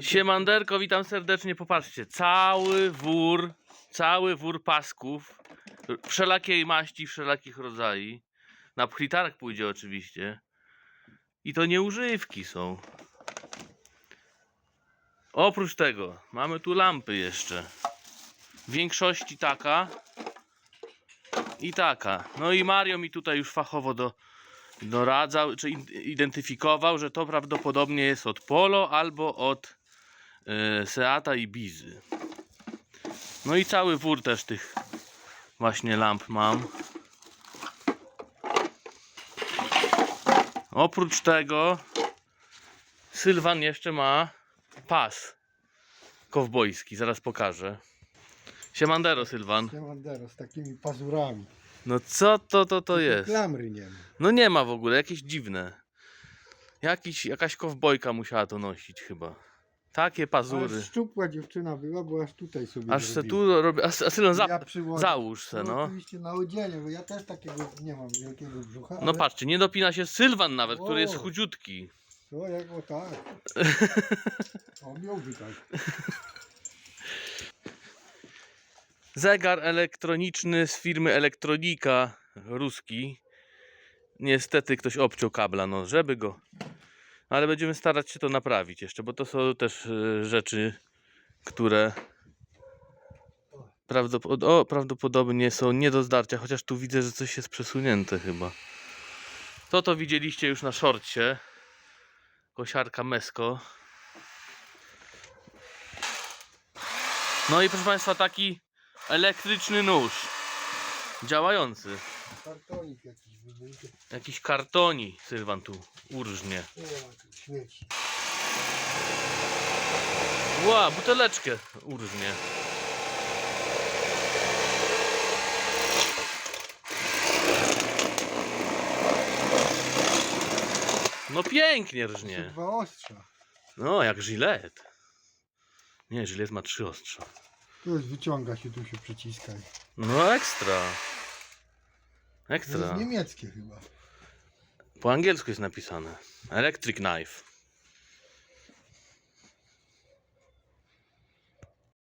Siemanderko, witam serdecznie. Popatrzcie, cały wór, cały wór pasków, wszelakiej maści, wszelakich rodzajów. Na pchlitarek pójdzie oczywiście. I to nie używki są. Oprócz tego mamy tu lampy jeszcze. W większości taka i taka. No i Mario mi tutaj już fachowo do, doradzał, czy in- identyfikował, że to prawdopodobnie jest od Polo albo od e, Seata i Bizy. No i cały wór też tych właśnie lamp mam. Oprócz tego Sylwan jeszcze ma pas kowbojski, zaraz pokażę. Siemandero Sylwan. Siemandero z takimi pazurami. No co to to to jest? Klamry nie ma. No nie ma w ogóle, jakieś dziwne. Jakiś, jakaś kowbojka musiała to nosić chyba. Takie pazury. Ale szczupła dziewczyna była, bo aż tutaj sobie Aż se zrobiła. tu robię. A, a Sylon, za, Ja załóż se, No. Oczywiście na odzienie, bo ja też takiego nie mam wielkiego brzucha. No ale... patrzcie, nie dopina się Sylwan nawet, który jest O. chudziutki. To jak o tak. O miałby tak. Zegar elektroniczny z firmy Elektronika ruski. Niestety ktoś obciął kabla, no żeby go. Ale będziemy starać się to naprawić jeszcze, bo to są też e, rzeczy, które o, prawdopodobnie są nie do zdarcia, chociaż tu widzę, że coś jest przesunięte chyba. To to widzieliście już na szorcie. Kosiarka Mesko. No i proszę Państwa, taki elektryczny nóż. Działający. Kartonik jakiś wyjdzie. Jakiś kartoni Sylwan tu urżnie. Nie ma tu śmieci. Ła, buteleczkę urżnie. No pięknie rżnie. Dwa ostrza. No, jak żylet. Nie, żylet ma trzy ostrza. Tu jest wyciąga się, tu się przyciska. No ekstra. To jest Ekstra. niemieckie chyba. Po angielsku jest napisane. Electric knife.